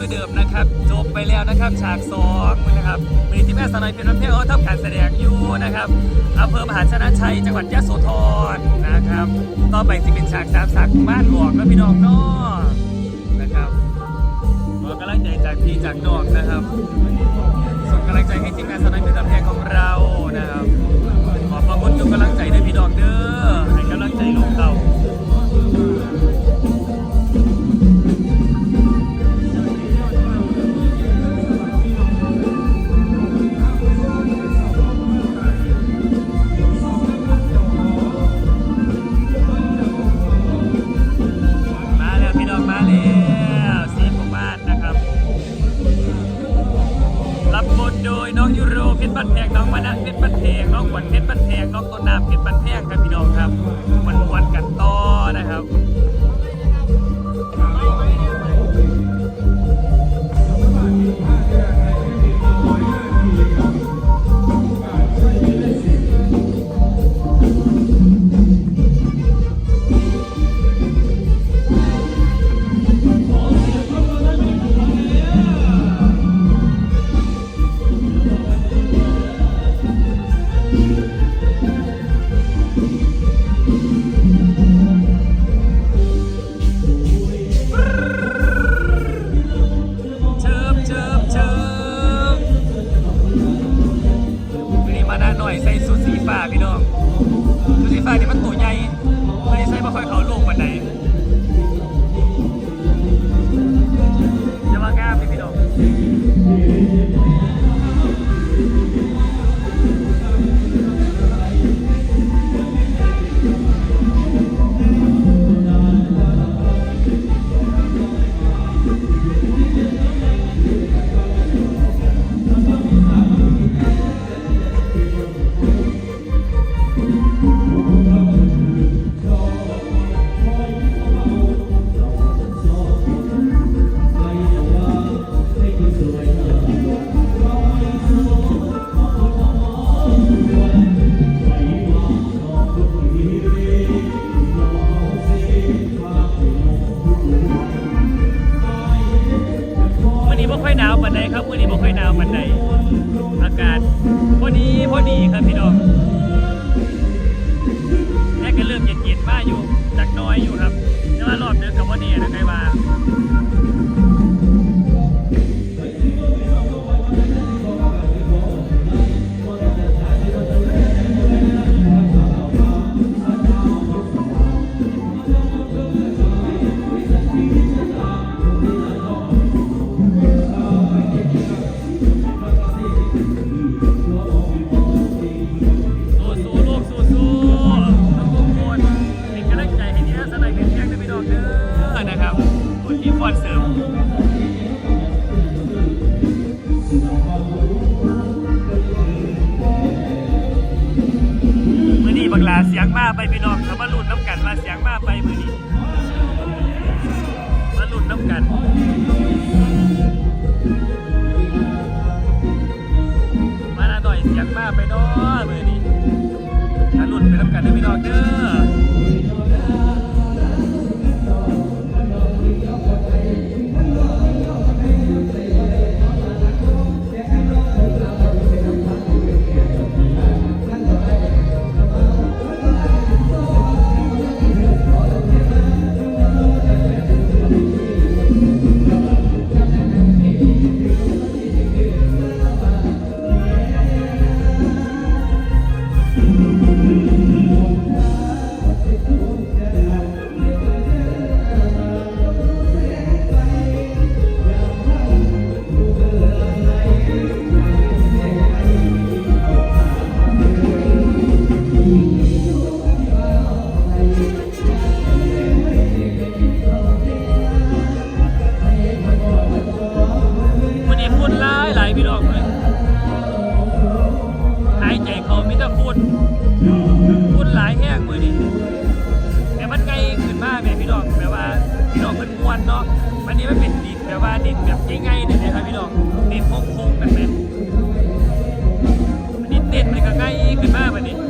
คือเดิมนะครับ จบไปแล้วนะครับฉากสองนะครับมีที่แม่สนอยเป็นวันเพียงเขาทำการแสดงอยู่นะครับอำเภอมหาชนะชัยจังหวัดยะโสธรนะครับ ต่อไปจะเป็นฉากสามฉากบ้านหลวงแล้วพี่น้องเนาะนะครับขอกำลังใจจากพี่จากน้องนะครับส่งกำลังใจให้ทีมงานสนอยเป็นวันเพียงของเรานะครับขอบพระคุณทุกกำลังใจด้วยพี่น้องเด้อ โดยน้องยูโรเพชรบันแพงน้องมานะเพชรบันแพงน้องขวัญเพชรบันแพงน้องต้นน้ำเพชรบันแพงครับพี่น้องครับมันวันกันต่อนะครับ อยใส่สูทสีฟ้าพี่น้องสูทสีฟ้านี่มันตัวใหญ่านใดครับมื่อนี้บ่ค่อยหนาวปานใดอากาศพอดีพอดีครับพี่น้องแม่ก็เริ่มเย็นๆมาอยู่จากน้อยอยู่ครับแต่ว่ารอบเดือนกับว่านี่นะใคร คนที่ฟอนเสริมมือนี้บังลาเสียงมาไปพี่น้องเขามาลุ้นน้ำกันมาเสียงมาไปมือนี้มาลุ้นน้ำกัน กัมากวันนี้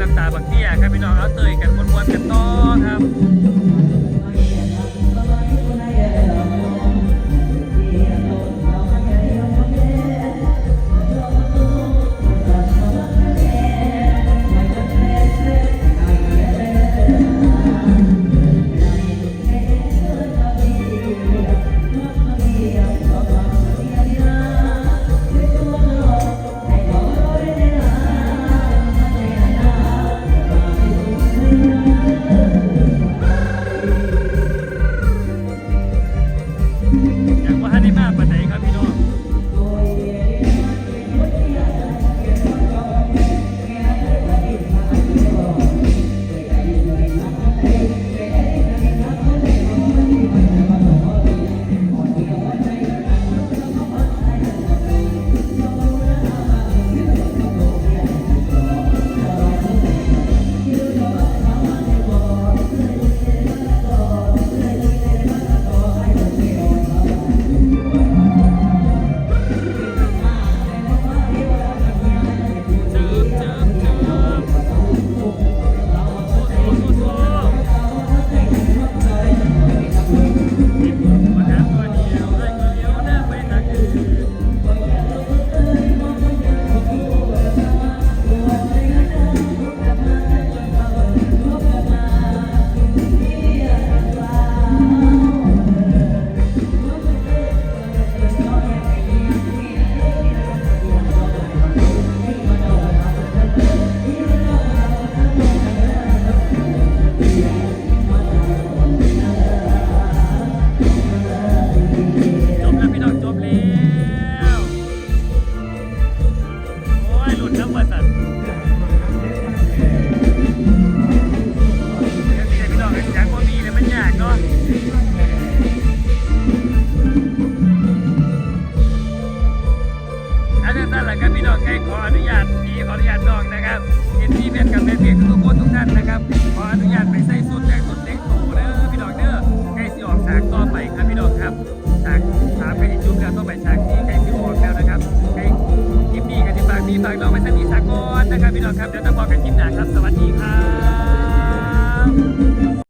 น้ำตาบางเที่ยครับพี่น้องเอาเตยกันม้วนๆกันต่อครับ ครับเดี๋ยวต้องพอกันคลิปหน้าครับ สวัสดีครับ